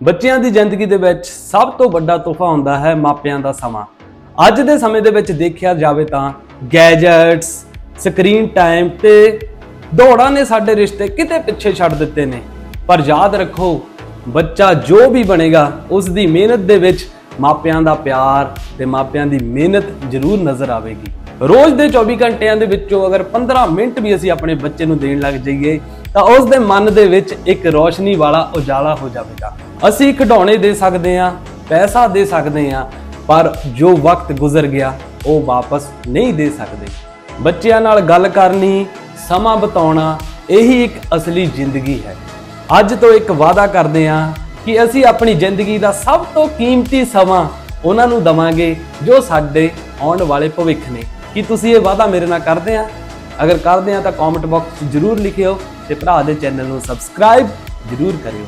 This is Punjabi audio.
ਬੱਚਿਆਂ ਦੀ ਜ਼ਿੰਦਗੀ ਦੇ ਵਿੱਚ ਸਭ ਤੋਂ ਵੱਡਾ ਤੋਹਫਾ ਹੁੰਦਾ ਹੈ ਮਾਪਿਆਂ ਦਾ ਸਮਾਂ। ਅੱਜ ਦੇ ਸਮੇਂ ਦੇ ਵਿੱਚ ਦੇਖਿਆ ਜਾਵੇ ਤਾਂ ਗੈਜਟਸ, ਸਕਰੀਨ ਟਾਈਮ ਤੇ ਦੌੜਾਂ ਨੇ ਸਾਡੇ ਰਿਸ਼ਤੇ ਕਿਤੇ ਪਿੱਛੇ ਛੱਡ ਦਿੱਤੇ ਨੇ। ਪਰ ਯਾਦ ਰੱਖੋ, ਬੱਚਾ ਜੋ ਵੀ ਬਣੇਗਾ ਉਸ ਦੀ ਮਿਹਨਤ ਦੇ ਵਿੱਚ ਮਾਪਿਆਂ ਦਾ ਪਿਆਰ ਤੇ ਮਾਪਿਆਂ ਦੀ ਮਿਹਨਤ ਜ਼ਰੂਰ ਨਜ਼ਰ ਆਵੇਗੀ। ਰੋਜ਼ ਦੇ 24 ਘੰਟਿਆਂ ਦੇ ਵਿੱਚੋਂ ਅਗਰ 15 ਮਿੰਟ ਵੀ ਅਸੀਂ ਆਪਣੇ ਬੱਚੇ ਨੂੰ ਦੇਣ ਲੱਗ ਜਾਈਏ, ਤਾਂ ਉਸ ਦੇ ਮਨ ਦੇ ਵਿੱਚ ਇੱਕ ਰੋਸ਼ਨੀ ਵਾਲਾ ਉਜਾਲਾ ਹੋ ਜਾਵੇਗਾ। ਅਸੀਂ ਖਿਡੌਣੇ ਦੇ ਸਕਦੇ ਹਾਂ, ਪੈਸਾ ਦੇ ਸਕਦੇ ਹਾਂ, ਪਰ ਜੋ ਵਕਤ ਗੁਜ਼ਰ ਗਿਆ, ਉਹ ਵਾਪਸ ਨਹੀਂ ਦੇ ਸਕਦੇ। ਬੱਚਿਆਂ ਨਾਲ ਗੱਲ ਕਰਨੀ, ਸਮਾਂ ਬਿਤਾਉਣਾ, ਇਹੀ ਇੱਕ ਅਸਲੀ ਜ਼ਿੰਦਗੀ ਹੈ। ਅੱਜ ਤੋਂ ਇੱਕ ਵਾਅਦਾ ਕਰਦੇ ਹਾਂ ਕਿ ਅਸੀਂ ਆਪਣੀ ਜ਼ਿੰਦਗੀ ਦਾ ਸਭ ਤੋਂ ਕੀਮਤੀ ਸਮਾਂ ਉਹਨਾਂ ਨੂੰ ਦਵਾਂਗੇ ਜੋ ਸਾਡੇ ਆਉਣ ਵਾਲੇ ਭਵਿੱਖ ਨੇ। ਕੀ ਤੁਸੀਂ ਇਹ ਵਾਅਦਾ ਮੇਰੇ ਨਾਲ ਕਰਦੇ ਆ ਅਗਰ ਕਰਦੇ ਆ ਤਾਂ ਕਮੈਂਟ ਬਾਕਸ 'ਚ ਜਰੂਰ ਲਿਖਿਓ ਤੇ ਭਰਾ ਦੇ ਚੈਨਲ ਨੂੰ ਸਬਸਕ੍ਰਾਈਬ ਜਰੂਰ ਕਰਿਓ।